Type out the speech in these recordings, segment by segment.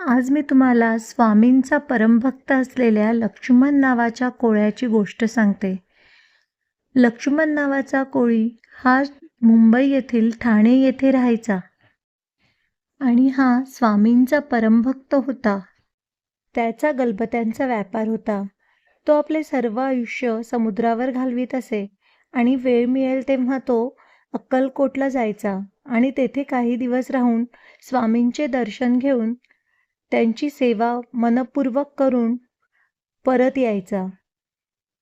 आज मी तुम्हाला स्वामींचा परमभक्त असलेल्या लक्ष्मण नावाच्या कोळ्याची गोष्ट सांगते. लक्ष्मण नावाचा कोळी हा मुंबई येथील ठाणे येथे राहायचा आणि हा स्वामींचा परमभक्त होता. त्याचा गलबत्यांचा व्यापार होता. तो आपले सर्व आयुष्य समुद्रावर घालवीत असे आणि वेळ मिळेल तेव्हा तो अक्कलकोटला जायचा आणि तेथे काही दिवस राहून स्वामींचे दर्शन घेऊन त्यांची सेवा मनपूर्वक करून परत यायचा.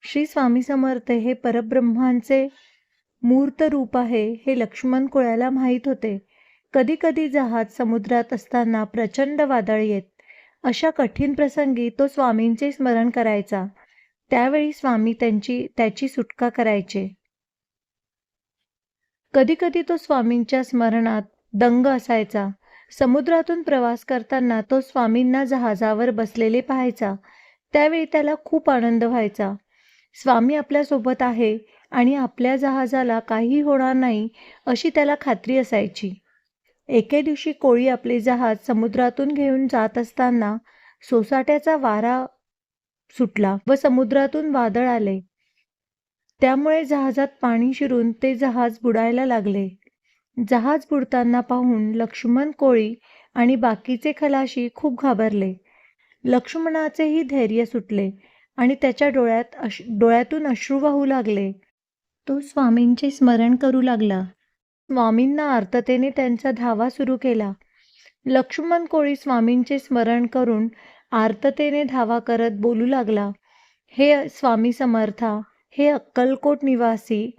श्री स्वामी समर्थ हे परब्रह्मांचे मूर्त रूप आहे हे लक्ष्मण कुळाला माहीत होते. कधीकधी जहाज समुद्रात असताना प्रचंड वादळ येत. अशा कठीण प्रसंगी तो स्वामींचे स्मरण करायचा. त्यावेळी स्वामी त्यांची त्याची सुटका करायचे. कधीकधी तो स्वामींच्या स्मरणात दंग असायचा. समुद्रातून प्रवास करताना तो स्वामींना जहाजावर बसलेले पाहायचा. त्यावेळी त्याला खूप आनंद व्हायचा. स्वामी आपल्यासोबत आहे आणि आपल्या जहाजाला काही होणार नाही अशी त्याला खात्री असायची. एके दिवशी कोळी आपले जहाज समुद्रातून घेऊन जात असताना सोसाट्याचा वारा सुटला व समुद्रातून वादळ आले. त्यामुळे जहाजात पाणी शिरून ते जहाज बुडायला लागले. जहाज बुडताना पाहून लक्ष्मण कोळी आणि बाकीचे खलाशी खूप घाबरले. लक्ष्मणाचेही धैर्य सुटले आणि त्याच्या डोळ्यात अश डोळ्यातून अश्रू वाहू लागले. तो स्वामींचे स्मरण करू लागला. स्वामींना आर्ततेने त्यांचा धावा सुरू केला. लक्ष्मण कोळी स्वामींचे स्मरण करून आर्ततेने धावा करत बोलू लागला हे स्वामी समर्था हे अक्कलकोट निवासी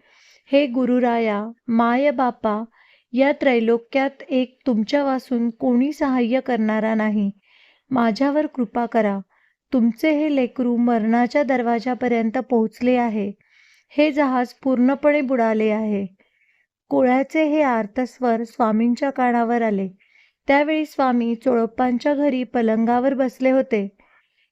हे गुरुराया माय बापा या त्रैलोक्यात एक तुमच्यापासून कोणी सहाय्य करणारा नाही. माझ्यावर कृपा करा. तुमचे हे लेकरू मरणाच्या दरवाजापर्यंत पोहोचले आहे. हे जहाज पूर्णपणे बुडाले आहे. कोळ्याचे हे आर्तस्वर स्वामींच्या कानावर आले. त्यावेळी स्वामी चोळप्पांच्या घरी पलंगावर बसले होते.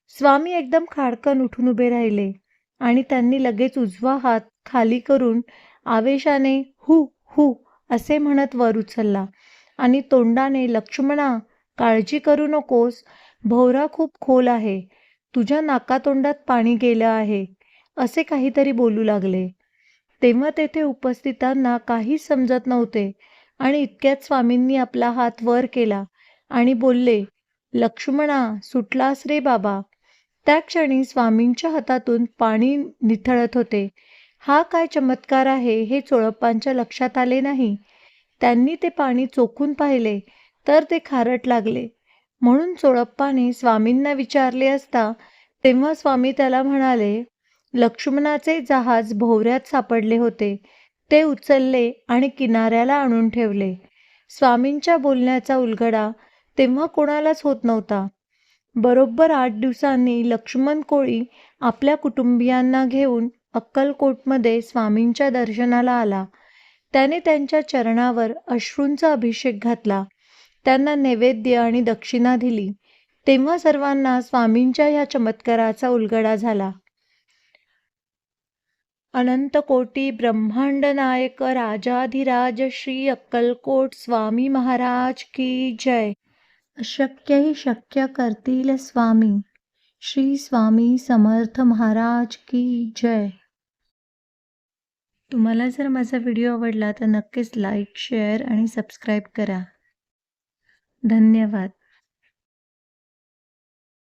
स्वामी एकदम खाडकन उठून उभे राहिले आणि त्यांनी लगेच उजवा हात खाली करून आवेशाने हु हु असे म्हणत वर उचलला. आणि तोंडाने लक्ष्मणा काळजी करू नकोस. भोवरा खूप खोल आहे. तुझ्या नाकातोंडात पाणी गेलं आहे. असे काहीतरी बोलू लागले. तेव्हा तेथे उपस्थितांना काहीच समजत नव्हते आणि इतक्यात स्वामींनी आपला हात वर केला आणि बोलले लक्ष्मणा सुटलास रे बाबा. त्या क्षणी स्वामींच्या हातातून पाणी निथळत होते. हा काय चमत्कार आहे हे चोळप्पांच्या लक्षात आले नाही. त्यांनी ते पाणी चोखून पाहिले तर ते खारट लागले. म्हणून चोळप्पाने स्वामींना विचारले असता तेव्हा स्वामी त्याला म्हणाले लक्ष्मणाचे जहाज भोवऱ्यात सापडले होते. ते उचलले आणि किनाऱ्याला आणून ठेवले. स्वामींच्या बोलण्याचा उलगडा तेव्हा कोणालाच होत नव्हता. बरोबर आठ दिवसांनी लक्ष्मण कोळी आपल्या कुटुंबियांना घेऊन अक्कलकोटमध्ये स्वामींच्या दर्शनाला आला. त्याने त्यांच्या चरणावर अश्रूंचा अभिषेक घातला. त्यांना नैवेद्य आणि दक्षिणा दिली. तेव्हा सर्वांना स्वामींच्या या चमत्काराचा उलगडा झाला. अनंत कोटी ब्रह्मांड नायक राजाधिराज श्री अक्कलकोट स्वामी महाराज की जय. अशक्यही शक्य करतील स्वामी. श्री स्वामी समर्थ महाराज की जय. तुम्हाला जर माझा व्हिडिओ आवडला तर नक्कीच लाईक शेअर आणि सबस्क्राईब करा. धन्यवाद.